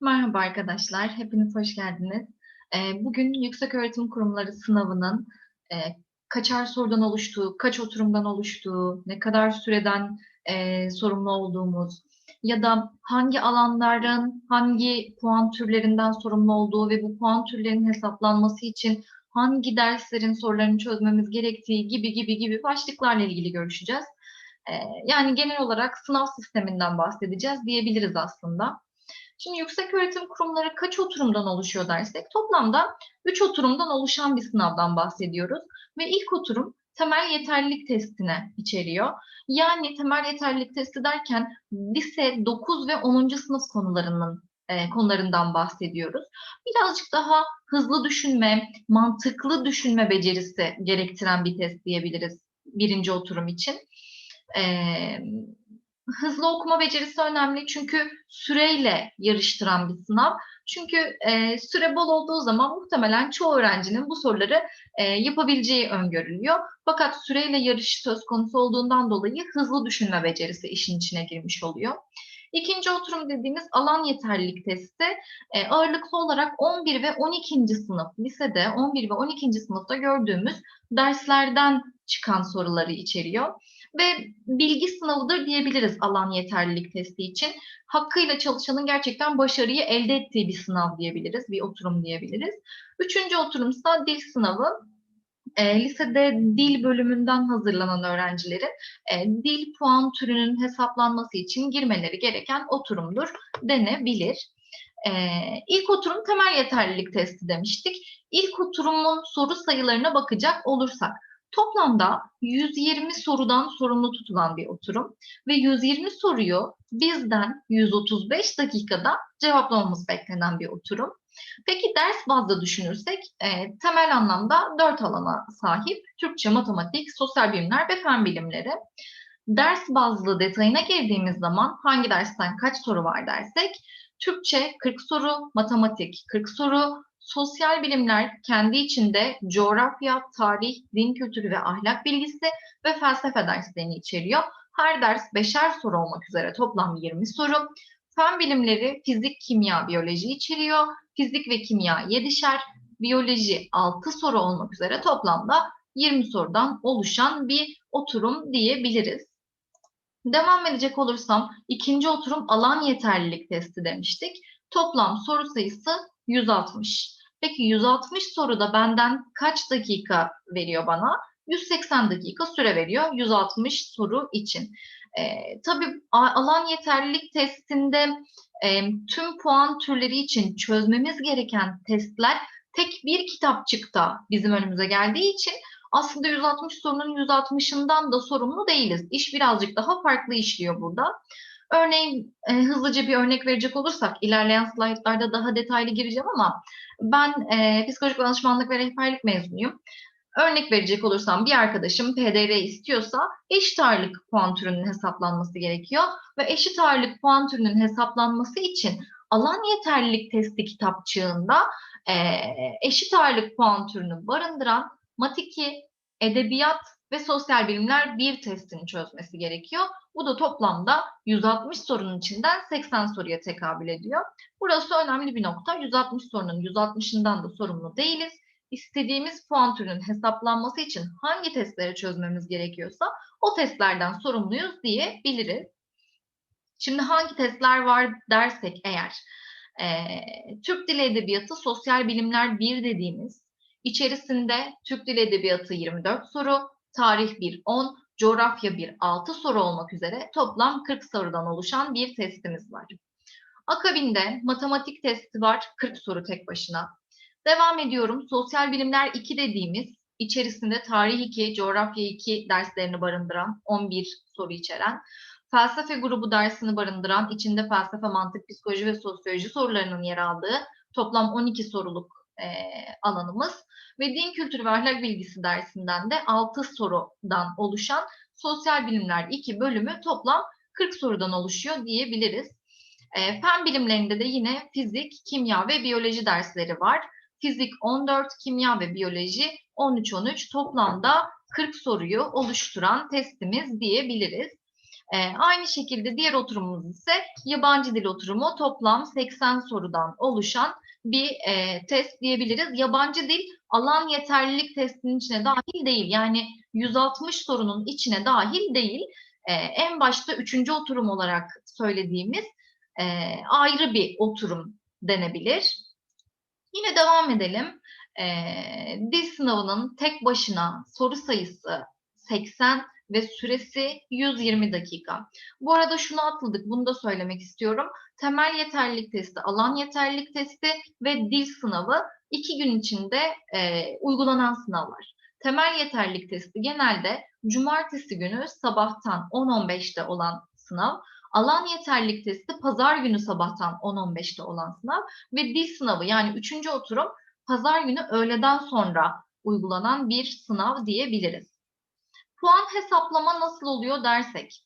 Merhaba arkadaşlar, hepiniz hoş geldiniz. Eee, bugün Yükseköğretim Kurumları sınavının eee, kaçar sorudan oluştuğu, kaç oturumdan oluştuğu, ne kadar süreden eee, sorumlu olduğumuz ya da hangi alanların hangi puan türlerinden sorumlu olduğu ve bu puan türlerinin hesaplanması için hangi derslerin sorularını çözmemiz gerektiği gibi gibi gibi başlıklarla ilgili görüşeceğiz. Eee, yani genel olarak sınav sisteminden bahsedeceğiz diyebiliriz aslında. Şimdi yükseköğretim kurumları kaç oturumdan oluşuyor dersek toplamda 3 oturumdan oluşan bir sınavdan bahsediyoruz ve ilk oturum temel yeterlilik testine içeriyor. Yani temel yeterlilik testi derken lise 9 ve 10. sınıf konularının e, konularından bahsediyoruz. Birazcık daha hızlı düşünme, mantıklı düşünme becerisi gerektiren bir test diyebiliriz birinci oturum için. Eee hızlı okuma becerisi önemli çünkü süreyle yarıştıran bir sınav. Çünkü e, süre bol olduğu zaman muhtemelen çoğu öğrencinin bu soruları e, yapabileceği öngörülüyor. Fakat süreyle yarış söz konusu olduğundan dolayı hızlı düşünme becerisi işin içine girmiş oluyor. İkinci oturum dediğimiz alan yeterlilik testi e, ağırlıklı olarak 11 ve 12. sınıf lisede 11 ve 12. sınıfta gördüğümüz derslerden çıkan soruları içeriyor ve bilgi sınavıdır diyebiliriz alan yeterlilik testi için. Hakkıyla çalışanın gerçekten başarıyı elde ettiği bir sınav diyebiliriz, bir oturum diyebiliriz. Üçüncü oturumsa dil sınavı. E, lisede dil bölümünden hazırlanan öğrencilerin e, dil puan türünün hesaplanması için girmeleri gereken oturumdur denebilir. E, ilk oturum temel yeterlilik testi demiştik. İlk oturumun soru sayılarına bakacak olursak Toplamda 120 sorudan sorumlu tutulan bir oturum ve 120 soruyu bizden 135 dakikada cevaplamamız beklenen bir oturum. Peki ders bazda düşünürsek e, temel anlamda dört alana sahip Türkçe, matematik, sosyal bilimler ve fen bilimleri. Ders bazlı detayına girdiğimiz zaman hangi dersten kaç soru var dersek Türkçe 40 soru, matematik 40 soru, Sosyal bilimler kendi içinde coğrafya, tarih, din kültürü ve ahlak bilgisi ve felsefe derslerini içeriyor. Her ders beşer soru olmak üzere toplam 20 soru. Fen bilimleri fizik, kimya, biyoloji içeriyor. Fizik ve kimya 7'şer, biyoloji 6 soru olmak üzere toplamda 20 sorudan oluşan bir oturum diyebiliriz. Devam edecek olursam ikinci oturum alan yeterlilik testi demiştik. Toplam soru sayısı 160. Peki 160 soruda benden kaç dakika veriyor bana? 180 dakika süre veriyor 160 soru için. E, tabii alan yeterlilik testinde e, tüm puan türleri için çözmemiz gereken testler tek bir kitapçıkta bizim önümüze geldiği için aslında 160 sorunun 160'ından da sorumlu değiliz. İş birazcık daha farklı işliyor burada. Örneğin e, hızlıca bir örnek verecek olursak ilerleyen slaytlarda daha detaylı gireceğim ama ben e, psikolojik danışmanlık ve rehberlik mezunuyum. Örnek verecek olursam bir arkadaşım PDR istiyorsa eşit ağırlık puan türünün hesaplanması gerekiyor ve eşit ağırlık puan türünün hesaplanması için alan yeterlilik testi kitapçığında e, eşit ağırlık puan türünü barındıran Matiki, Edebiyat ve Sosyal Bilimler bir testini çözmesi gerekiyor. Bu da toplamda 160 sorunun içinden 80 soruya tekabül ediyor. Burası önemli bir nokta. 160 sorunun 160'ından da sorumlu değiliz. İstediğimiz puan türünün hesaplanması için hangi testleri çözmemiz gerekiyorsa o testlerden sorumluyuz diyebiliriz. Şimdi hangi testler var dersek eğer, e, Türk Dili Edebiyatı Sosyal Bilimler 1 dediğimiz, içerisinde Türk Dili Edebiyatı 24 soru, tarih 1 10, coğrafya 1 6 soru olmak üzere toplam 40 sorudan oluşan bir testimiz var. Akabinde matematik testi var 40 soru tek başına. Devam ediyorum. Sosyal bilimler 2 dediğimiz içerisinde tarih 2, coğrafya 2 derslerini barındıran 11 soru içeren felsefe grubu dersini barındıran içinde felsefe, mantık, psikoloji ve sosyoloji sorularının yer aldığı toplam 12 soruluk e, alanımız ve din kültürü ve ahlak bilgisi dersinden de 6 sorudan oluşan sosyal bilimler 2 bölümü toplam 40 sorudan oluşuyor diyebiliriz. E, fen bilimlerinde de yine fizik, kimya ve biyoloji dersleri var. Fizik 14, kimya ve biyoloji 13-13 toplamda 40 soruyu oluşturan testimiz diyebiliriz. Ee, aynı şekilde diğer oturumumuz ise yabancı dil oturumu toplam 80 sorudan oluşan bir e, test diyebiliriz. Yabancı dil alan yeterlilik testinin içine dahil değil. Yani 160 sorunun içine dahil değil. Ee, en başta üçüncü oturum olarak söylediğimiz e, ayrı bir oturum denebilir. Yine devam edelim. Ee, dil sınavının tek başına soru sayısı 80 ve süresi 120 dakika. Bu arada şunu atladık, bunu da söylemek istiyorum. Temel yeterlilik testi, alan yeterlilik testi ve dil sınavı iki gün içinde e, uygulanan sınavlar. Temel yeterlilik testi genelde cumartesi günü sabahtan 10-15'te olan sınav. Alan yeterlilik testi pazar günü sabahtan 10-15'te olan sınav ve dil sınavı yani üçüncü oturum pazar günü öğleden sonra uygulanan bir sınav diyebiliriz. Puan hesaplama nasıl oluyor dersek.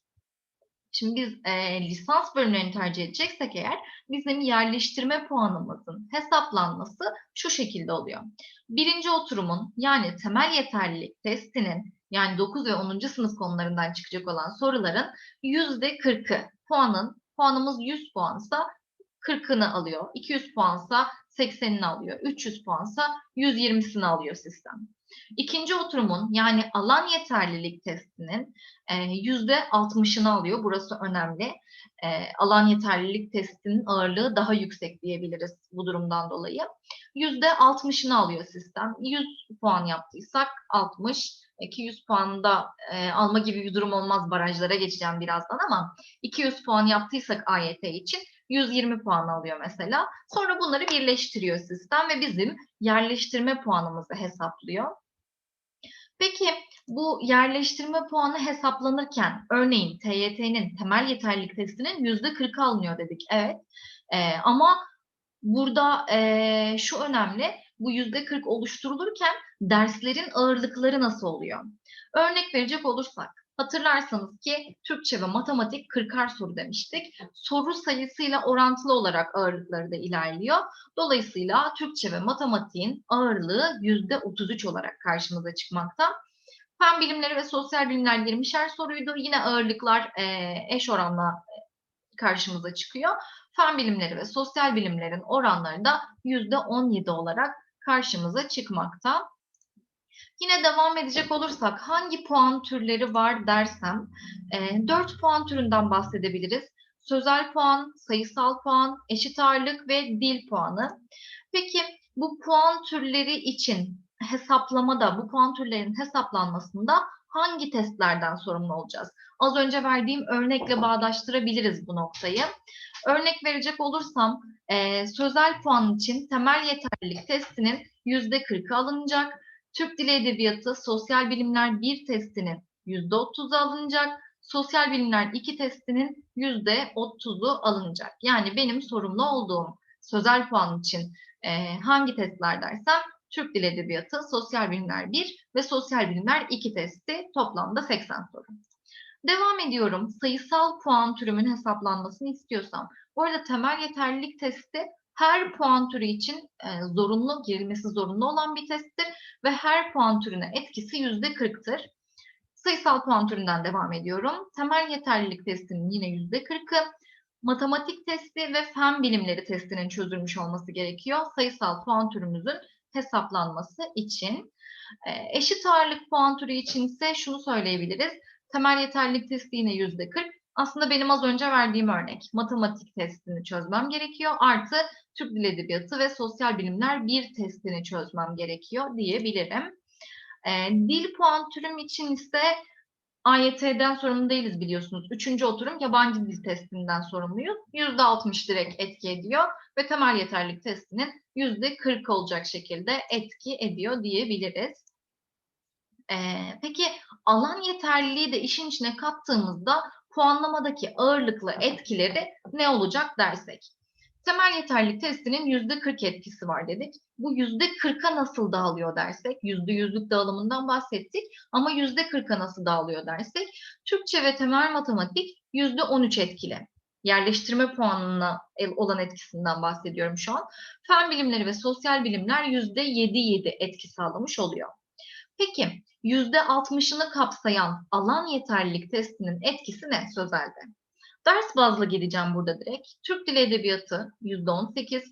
Şimdi biz e, lisans bölümlerini tercih edeceksek eğer bizim yerleştirme puanımızın hesaplanması şu şekilde oluyor. Birinci oturumun yani temel yeterlilik testinin yani 9 ve 10. sınıf konularından çıkacak olan soruların %40'ı puanın puanımız 100 puansa 40'ını alıyor. 200 puansa 80'ini alıyor. 300 puansa 120'sini alıyor sistem. İkinci oturumun yani alan yeterlilik testinin yüzde 60'ını alıyor. Burası önemli. E, alan yeterlilik testinin ağırlığı daha yüksek diyebiliriz bu durumdan dolayı. Yüzde 60'ını alıyor sistem. 100 puan yaptıysak 60, 200 puan da e, alma gibi bir durum olmaz. Barajlara geçeceğim birazdan ama 200 puan yaptıysak AYT için 120 puan alıyor mesela. Sonra bunları birleştiriyor sistem ve bizim yerleştirme puanımızı hesaplıyor. Peki bu yerleştirme puanı hesaplanırken örneğin TYT'nin temel yeterlilik testinin yüzde 40 alınıyor dedik. Evet ee, ama burada e, şu önemli bu yüzde 40 oluşturulurken derslerin ağırlıkları nasıl oluyor? Örnek verecek olursak Hatırlarsanız ki Türkçe ve matematik 40'ar soru demiştik. Soru sayısıyla orantılı olarak ağırlıkları da ilerliyor. Dolayısıyla Türkçe ve matematiğin ağırlığı %33 olarak karşımıza çıkmakta. Fen bilimleri ve sosyal bilimler 20'şer soruydu. Yine ağırlıklar e, eş oranla karşımıza çıkıyor. Fen bilimleri ve sosyal bilimlerin oranları da %17 olarak karşımıza çıkmakta. Yine devam edecek olursak hangi puan türleri var dersem e, 4 puan türünden bahsedebiliriz. Sözel puan, sayısal puan, eşit ağırlık ve dil puanı. Peki bu puan türleri için hesaplamada, bu puan türlerinin hesaplanmasında hangi testlerden sorumlu olacağız? Az önce verdiğim örnekle bağdaştırabiliriz bu noktayı. Örnek verecek olursam e, sözel puan için temel yeterlilik testinin %40'ı alınacak. Türk Dili Edebiyatı Sosyal Bilimler 1 testinin %30'u alınacak. Sosyal Bilimler 2 testinin %30'u alınacak. Yani benim sorumlu olduğum sözel puan için e, hangi testler dersem Türk Dili Edebiyatı, Sosyal Bilimler 1 ve Sosyal Bilimler 2 testi toplamda 80 soru. Devam ediyorum. Sayısal puan türümün hesaplanmasını istiyorsam. Bu arada temel yeterlilik testi her puan türü için e, zorunlu, girilmesi zorunlu olan bir testtir ve her puan türüne etkisi yüzde kırktır. Sayısal puan türünden devam ediyorum. Temel yeterlilik testinin yine yüzde kırkı. Matematik testi ve fen bilimleri testinin çözülmüş olması gerekiyor. Sayısal puan türümüzün hesaplanması için. E, eşit ağırlık puan türü için ise şunu söyleyebiliriz. Temel yeterlilik testi yine yüzde kırk. Aslında benim az önce verdiğim örnek. Matematik testini çözmem gerekiyor. Artı Türk Dil Edebiyatı ve Sosyal Bilimler bir testini çözmem gerekiyor diyebilirim. E, dil puan türüm için ise AYT'den sorumlu değiliz biliyorsunuz. Üçüncü oturum yabancı dil testinden sorumluyuz. Yüzde altmış direkt etki ediyor ve temel yeterlik testinin yüzde kırk olacak şekilde etki ediyor diyebiliriz. Ee, peki alan yeterliliği de işin içine kattığımızda puanlamadaki ağırlıklı etkileri ne olacak dersek. Temel yeterlilik testinin yüzde 40 etkisi var dedik. Bu yüzde 40'a nasıl dağılıyor dersek, yüzde yüzlük dağılımından bahsettik ama yüzde 40'a nasıl dağılıyor dersek, Türkçe ve temel matematik yüzde 13 etkili. Yerleştirme puanına olan etkisinden bahsediyorum şu an. Fen bilimleri ve sosyal bilimler yüzde 7-7 etki sağlamış oluyor. Peki %60'ını kapsayan alan yeterlilik testinin etkisi ne sözelde? Ders bazlı gideceğim burada direkt. Türk Dili Edebiyatı %18,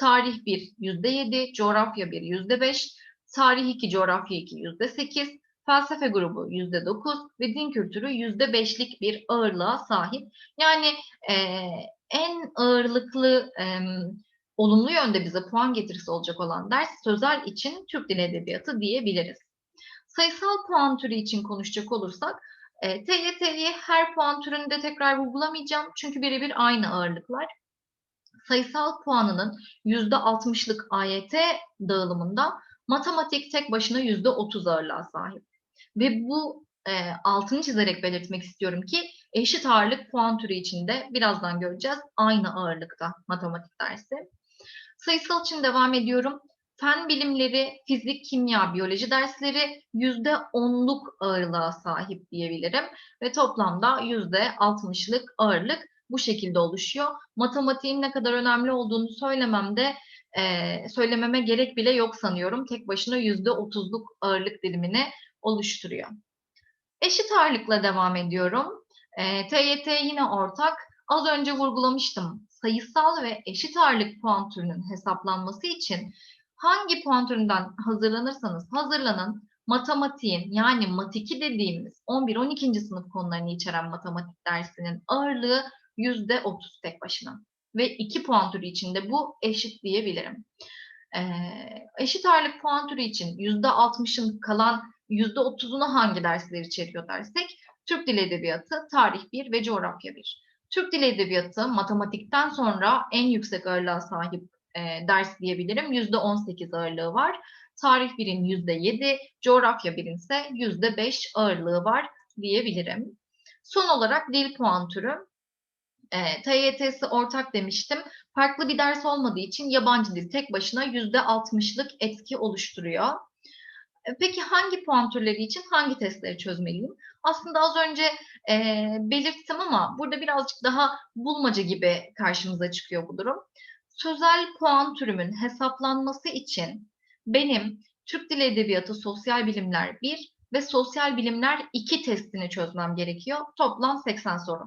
Tarih 1 %7, Coğrafya 1 %5, Tarih 2, Coğrafya 2 %8, Felsefe grubu %9 ve Din kültürü %5'lik bir ağırlığa sahip. Yani eee, en ağırlıklı em, olumlu yönde bize puan getirisi olacak olan ders sözel için Türk Dili Edebiyatı diyebiliriz. Sayısal puan türü için konuşacak olursak e, TYT'yi her puan türünde tekrar vurgulamayacağım çünkü birebir aynı ağırlıklar. Sayısal puanının %60'lık AYT dağılımında matematik tek başına %30 ağırlığa sahip. Ve bu e, altını çizerek belirtmek istiyorum ki eşit ağırlık puan türü içinde birazdan göreceğiz aynı ağırlıkta matematik dersi. Sayısal için devam ediyorum. Fen bilimleri, fizik, kimya, biyoloji dersleri %10'luk ağırlığa sahip diyebilirim. Ve toplamda %60'lık ağırlık bu şekilde oluşuyor. Matematiğin ne kadar önemli olduğunu söylememde e, söylememe gerek bile yok sanıyorum. Tek başına %30'luk ağırlık dilimini oluşturuyor. Eşit ağırlıkla devam ediyorum. E, TYT yine ortak. Az önce vurgulamıştım. Sayısal ve eşit ağırlık puan türünün hesaplanması için hangi puan türünden hazırlanırsanız hazırlanın matematiğin yani matiki dediğimiz 11-12. sınıf konularını içeren matematik dersinin ağırlığı %30 tek başına. Ve 2 puan türü için de bu eşit diyebilirim. Ee, eşit ağırlık puan türü için %60'ın kalan %30'unu hangi dersler içeriyor dersek Türk Dili Edebiyatı, Tarih 1 ve Coğrafya 1. Türk Dili Edebiyatı matematikten sonra en yüksek ağırlığa sahip e, ders diyebilirim. %18 ağırlığı var. Tarih 1'in %7, coğrafya 1'in ise %5 ağırlığı var diyebilirim. Son olarak dil puan türü. E, TYT'si ortak demiştim. Farklı bir ders olmadığı için yabancı dil tek başına %60'lık etki oluşturuyor. E, peki hangi puan türleri için hangi testleri çözmeliyim? Aslında az önce e, belirttim ama burada birazcık daha bulmaca gibi karşımıza çıkıyor bu durum sözel puan türümün hesaplanması için benim Türk Dili Edebiyatı Sosyal Bilimler 1 ve Sosyal Bilimler 2 testini çözmem gerekiyor. Toplam 80 soru.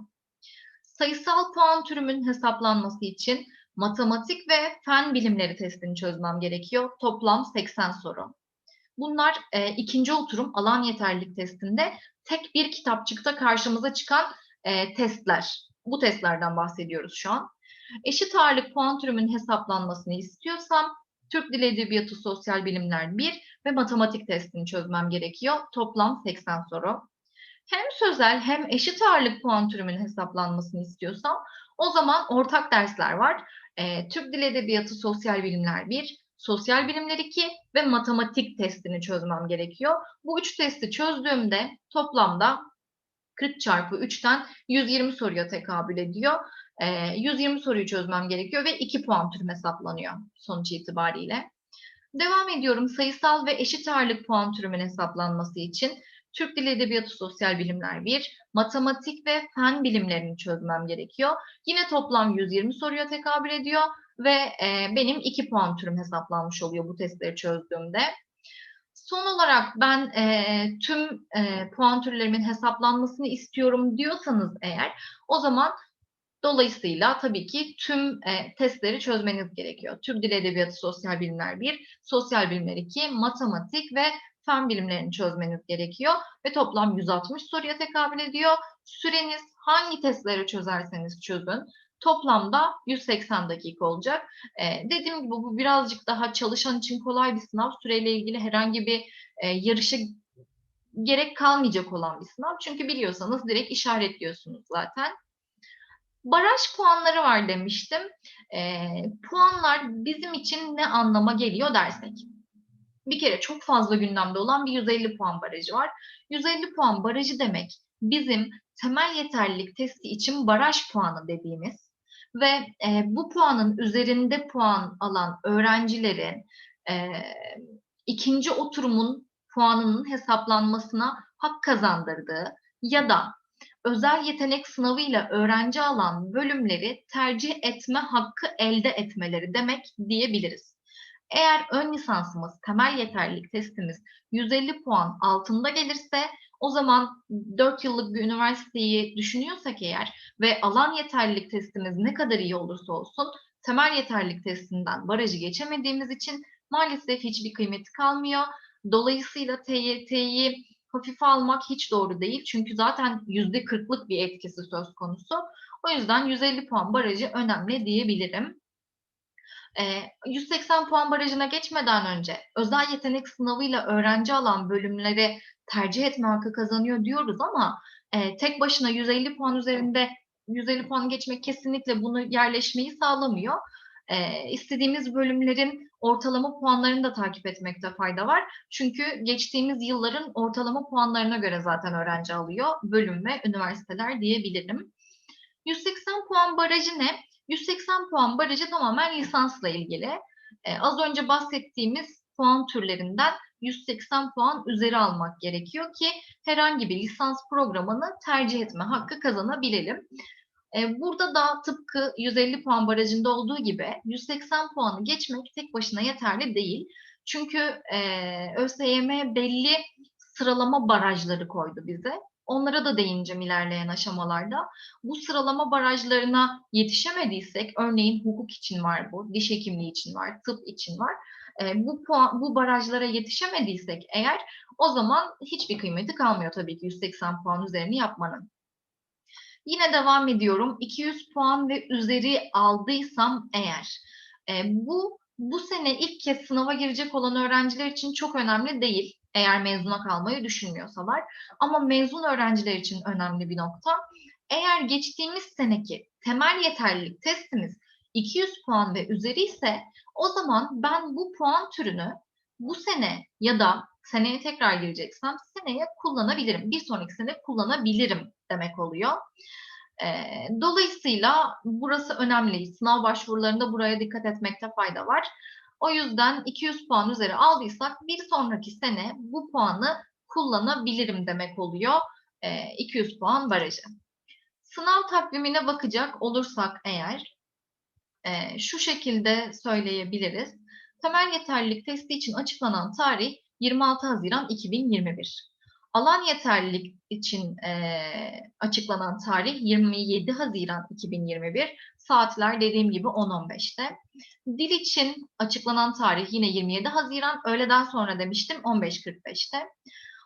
Sayısal puan türümün hesaplanması için matematik ve fen bilimleri testini çözmem gerekiyor. Toplam 80 soru. Bunlar e, ikinci oturum alan yeterlilik testinde tek bir kitapçıkta karşımıza çıkan e, testler. Bu testlerden bahsediyoruz şu an. Eşit ağırlık puan türümünün hesaplanmasını istiyorsam Türk Dili Edebiyatı Sosyal Bilimler 1 ve matematik testini çözmem gerekiyor. Toplam 80 soru. Hem sözel hem eşit ağırlık puan türümünün hesaplanmasını istiyorsam o zaman ortak dersler var. E, Türk Dili Edebiyatı Sosyal Bilimler 1, Sosyal Bilimler 2 ve matematik testini çözmem gerekiyor. Bu üç testi çözdüğümde toplamda 40 çarpı 3'ten 120 soruya tekabül ediyor. 120 soruyu çözmem gerekiyor ve 2 puan türüm hesaplanıyor sonuç itibariyle. Devam ediyorum. Sayısal ve eşit ağırlık puan türümün hesaplanması için Türk Dili Edebiyatı Sosyal Bilimler 1, matematik ve fen bilimlerini çözmem gerekiyor. Yine toplam 120 soruya tekabül ediyor ve e, benim 2 puan türüm hesaplanmış oluyor bu testleri çözdüğümde. Son olarak ben e, tüm e, puan türlerimin hesaplanmasını istiyorum diyorsanız eğer o zaman Dolayısıyla tabii ki tüm e, testleri çözmeniz gerekiyor. Türk Dil Edebiyatı Sosyal Bilimler 1, Sosyal Bilimler 2, Matematik ve Fen bilimlerini çözmeniz gerekiyor ve toplam 160 soruya tekabül ediyor. Süreniz hangi testleri çözerseniz çözün toplamda 180 dakika olacak. Ee, dediğim gibi bu birazcık daha çalışan için kolay bir sınav. Süreyle ilgili herhangi bir e, yarışa gerek kalmayacak olan bir sınav. Çünkü biliyorsanız direkt işaretliyorsunuz zaten. Baraj puanları var demiştim. E, puanlar bizim için ne anlama geliyor dersek. Bir kere çok fazla gündemde olan bir 150 puan barajı var. 150 puan barajı demek bizim temel yeterlilik testi için baraj puanı dediğimiz ve e, bu puanın üzerinde puan alan öğrencilerin e, ikinci oturumun puanının hesaplanmasına hak kazandırdığı ya da özel yetenek sınavıyla öğrenci alan bölümleri tercih etme hakkı elde etmeleri demek diyebiliriz. Eğer ön lisansımız, temel yeterlilik testimiz 150 puan altında gelirse o zaman 4 yıllık bir üniversiteyi düşünüyorsak eğer ve alan yeterlilik testimiz ne kadar iyi olursa olsun temel yeterlilik testinden barajı geçemediğimiz için maalesef hiçbir kıymeti kalmıyor. Dolayısıyla TYT'yi hafife almak hiç doğru değil. Çünkü zaten yüzde kırklık bir etkisi söz konusu. O yüzden 150 puan barajı önemli diyebilirim. 180 puan barajına geçmeden önce özel yetenek sınavıyla öğrenci alan bölümleri tercih etme hakkı kazanıyor diyoruz ama tek başına 150 puan üzerinde 150 puan geçmek kesinlikle bunu yerleşmeyi sağlamıyor. İstediğimiz bölümlerin ortalama puanlarını da takip etmekte fayda var. Çünkü geçtiğimiz yılların ortalama puanlarına göre zaten öğrenci alıyor bölüm ve üniversiteler diyebilirim. 180 puan barajı ne? 180 puan barajı tamamen lisansla ilgili. Ee, az önce bahsettiğimiz puan türlerinden 180 puan üzeri almak gerekiyor ki herhangi bir lisans programını tercih etme hakkı kazanabilelim. Ee, burada da tıpkı 150 puan barajında olduğu gibi 180 puanı geçmek tek başına yeterli değil. Çünkü e, ÖSYM belli sıralama barajları koydu bize. Onlara da değineceğim ilerleyen aşamalarda. Bu sıralama barajlarına yetişemediysek, örneğin hukuk için var bu, diş hekimliği için var, tıp için var. E, bu puan, bu barajlara yetişemediysek eğer o zaman hiçbir kıymeti kalmıyor tabii ki 180 puan üzerini yapmanın. Yine devam ediyorum. 200 puan ve üzeri aldıysam eğer e, bu bu sene ilk kez sınava girecek olan öğrenciler için çok önemli değil eğer mezuna kalmayı düşünmüyorsalar. Ama mezun öğrenciler için önemli bir nokta. Eğer geçtiğimiz seneki temel yeterlilik testimiz 200 puan ve üzeri ise o zaman ben bu puan türünü bu sene ya da seneye tekrar gireceksem seneye kullanabilirim. Bir sonraki sene kullanabilirim demek oluyor. Dolayısıyla burası önemli. Sınav başvurularında buraya dikkat etmekte fayda var. O yüzden 200 puan üzeri aldıysak bir sonraki sene bu puanı kullanabilirim demek oluyor. 200 puan barajı. Sınav takvimine bakacak olursak eğer şu şekilde söyleyebiliriz. Temel yeterlilik testi için açıklanan tarih 26 Haziran 2021. Alan yeterlilik için e, açıklanan tarih 27 Haziran 2021. Saatler dediğim gibi 10-15'te. Dil için açıklanan tarih yine 27 Haziran. Öğleden sonra demiştim 15.45'te.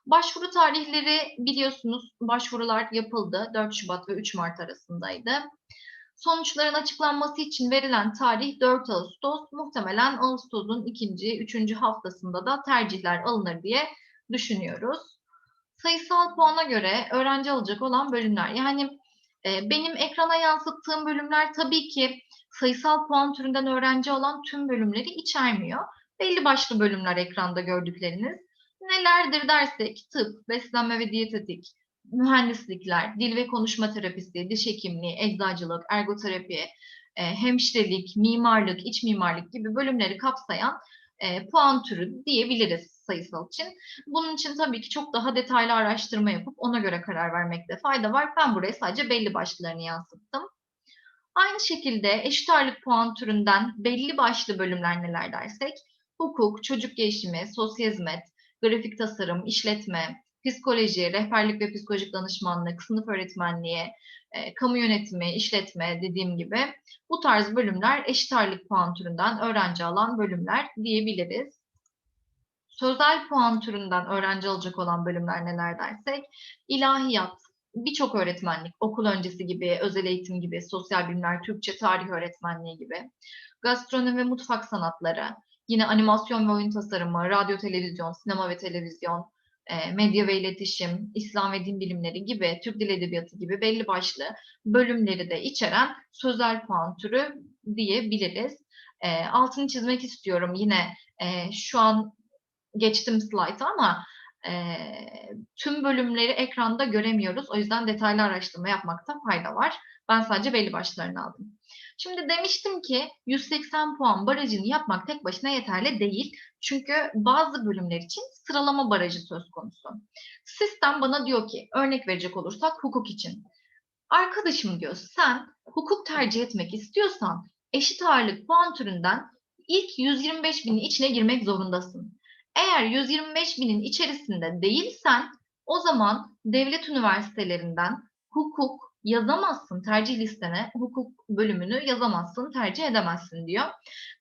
Başvuru tarihleri biliyorsunuz başvurular yapıldı. 4 Şubat ve 3 Mart arasındaydı. Sonuçların açıklanması için verilen tarih 4 Ağustos. Muhtemelen Ağustos'un ikinci, üçüncü haftasında da tercihler alınır diye düşünüyoruz sayısal puana göre öğrenci alacak olan bölümler. Yani e, benim ekrana yansıttığım bölümler tabii ki sayısal puan türünden öğrenci olan tüm bölümleri içermiyor. Belli başlı bölümler ekranda gördükleriniz. Nelerdir dersek tıp, beslenme ve diyetetik, mühendislikler, dil ve konuşma terapisi, diş hekimliği, eczacılık, ergoterapi, e, hemşirelik, mimarlık, iç mimarlık gibi bölümleri kapsayan e, puan türü diyebiliriz sayısal için. Bunun için tabii ki çok daha detaylı araştırma yapıp ona göre karar vermekte fayda var. Ben buraya sadece belli başlılarını yansıttım. Aynı şekilde eşit ağırlık puan türünden belli başlı bölümler neler dersek, hukuk, çocuk gelişimi, sosyal hizmet, grafik tasarım, işletme, psikoloji, rehberlik ve psikolojik danışmanlık, sınıf öğretmenliği, e, kamu yönetimi, işletme dediğim gibi bu tarz bölümler eşit ağırlık puan türünden öğrenci alan bölümler diyebiliriz. Sözel puan türünden öğrenci alacak olan bölümler neler dersek, ilahiyat, birçok öğretmenlik, okul öncesi gibi, özel eğitim gibi, sosyal bilimler, Türkçe, tarih öğretmenliği gibi, gastronomi ve mutfak sanatları, yine animasyon ve oyun tasarımı, radyo, televizyon, sinema ve televizyon, e, medya ve iletişim, İslam ve din bilimleri gibi, Türk Dil Edebiyatı gibi belli başlı bölümleri de içeren sözel puan türü diyebiliriz. E, altını çizmek istiyorum yine e, şu an geçtim slaytı ama e, tüm bölümleri ekranda göremiyoruz. O yüzden detaylı araştırma yapmakta fayda var. Ben sadece belli başlarını aldım. Şimdi demiştim ki 180 puan barajını yapmak tek başına yeterli değil. Çünkü bazı bölümler için sıralama barajı söz konusu. Sistem bana diyor ki örnek verecek olursak hukuk için. Arkadaşım diyor sen hukuk tercih etmek istiyorsan eşit ağırlık puan türünden ilk 125 binin içine girmek zorundasın. Eğer 125 binin içerisinde değilsen o zaman devlet üniversitelerinden hukuk yazamazsın tercih listene, hukuk bölümünü yazamazsın, tercih edemezsin diyor.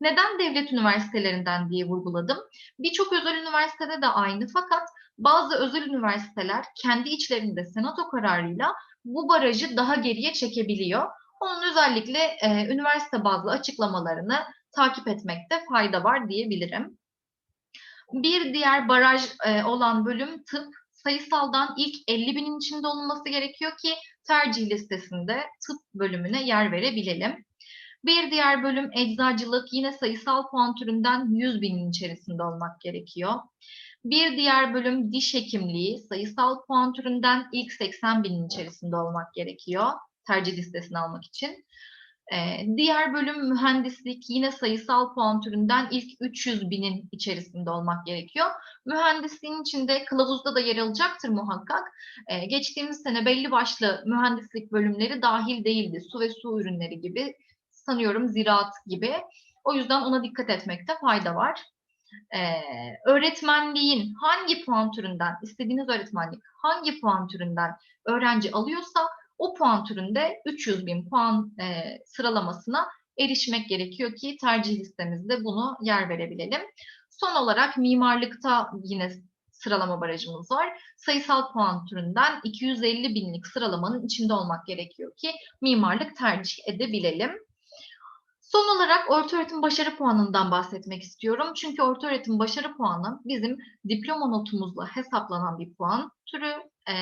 Neden devlet üniversitelerinden diye vurguladım. Birçok özel üniversitede de aynı fakat bazı özel üniversiteler kendi içlerinde senato kararıyla bu barajı daha geriye çekebiliyor. Onun özellikle e, üniversite bazlı açıklamalarını takip etmekte fayda var diyebilirim. Bir diğer baraj e, olan bölüm tıp. Sayısaldan ilk 50 binin içinde olunması gerekiyor ki tercih listesinde tıp bölümüne yer verebilelim. Bir diğer bölüm eczacılık yine sayısal puan türünden 100 binin içerisinde olmak gerekiyor. Bir diğer bölüm diş hekimliği sayısal puan türünden ilk 80 binin içerisinde olmak gerekiyor tercih listesini almak için. Ee, diğer bölüm mühendislik yine sayısal puan türünden ilk 300 binin içerisinde olmak gerekiyor. Mühendisliğin içinde kılavuzda da yer alacaktır muhakkak. Ee, geçtiğimiz sene belli başlı mühendislik bölümleri dahil değildi. Su ve su ürünleri gibi, sanıyorum ziraat gibi. O yüzden ona dikkat etmekte fayda var. Ee, öğretmenliğin hangi puan türünden, istediğiniz öğretmenlik hangi puan türünden öğrenci alıyorsa o puan türünde 300 bin puan e, sıralamasına erişmek gerekiyor ki tercih listemizde bunu yer verebilelim. Son olarak mimarlıkta yine sıralama barajımız var. Sayısal puan türünden 250 binlik sıralamanın içinde olmak gerekiyor ki mimarlık tercih edebilelim. Son olarak ortaöğretim başarı puanından bahsetmek istiyorum. Çünkü ortaöğretim başarı puanı bizim diploma notumuzla hesaplanan bir puan türü e,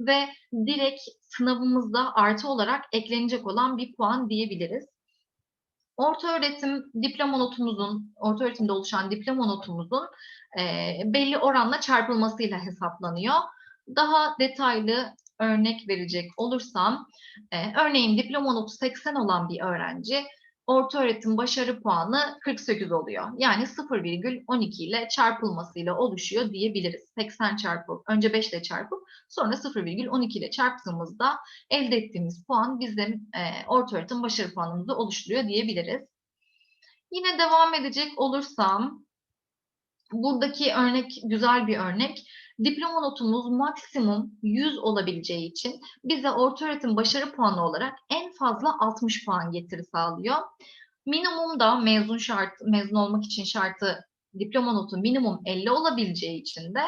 ve direkt sınavımızda artı olarak eklenecek olan bir puan diyebiliriz. Ortaöğretim diploma notumuzun, ortaöğretimde oluşan diploma notumuzun e, belli oranla çarpılmasıyla hesaplanıyor. Daha detaylı örnek verecek olursam, e, örneğin diploma notu 80 olan bir öğrenci orta öğretim başarı puanı 48 oluyor. Yani 0,12 ile çarpılmasıyla oluşuyor diyebiliriz. 80 çarpı, önce 5 ile çarpıp sonra 0,12 ile çarptığımızda elde ettiğimiz puan bizim e, orta öğretim başarı puanımızı oluşturuyor diyebiliriz. Yine devam edecek olursam, buradaki örnek güzel bir örnek. Diploma notumuz maksimum 100 olabileceği için bize ortaöğretim başarı puanı olarak en fazla 60 puan getiri sağlıyor. Minimum da mezun şart, mezun olmak için şartı diploma notu minimum 50 olabileceği için de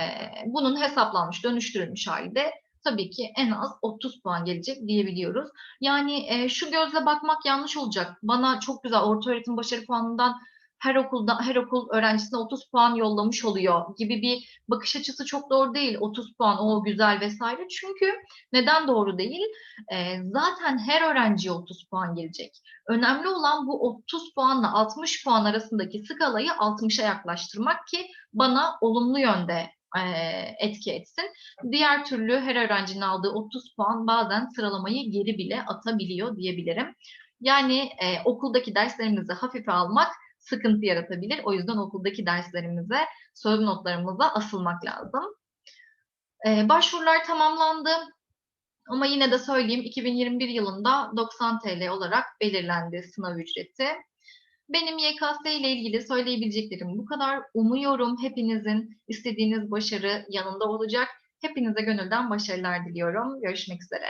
e, bunun hesaplanmış, dönüştürülmüş hali de tabii ki en az 30 puan gelecek diyebiliyoruz. Yani e, şu gözle bakmak yanlış olacak. Bana çok güzel orta öğretim başarı puanından her okulda her okul öğrencisine 30 puan yollamış oluyor gibi bir bakış açısı çok doğru değil. 30 puan o güzel vesaire. Çünkü neden doğru değil? Ee, zaten her öğrenciye 30 puan gelecek. Önemli olan bu 30 puanla 60 puan arasındaki skalayı 60'a yaklaştırmak ki bana olumlu yönde e, etki etsin. Diğer türlü her öğrencinin aldığı 30 puan bazen sıralamayı geri bile atabiliyor diyebilirim. Yani e, okuldaki derslerimizi hafife almak sıkıntı yaratabilir. O yüzden okuldaki derslerimize, söz notlarımıza asılmak lazım. Ee, başvurular tamamlandı. Ama yine de söyleyeyim 2021 yılında 90 TL olarak belirlendi sınav ücreti. Benim YKS ile ilgili söyleyebileceklerim bu kadar. Umuyorum hepinizin istediğiniz başarı yanında olacak. Hepinize gönülden başarılar diliyorum. Görüşmek üzere.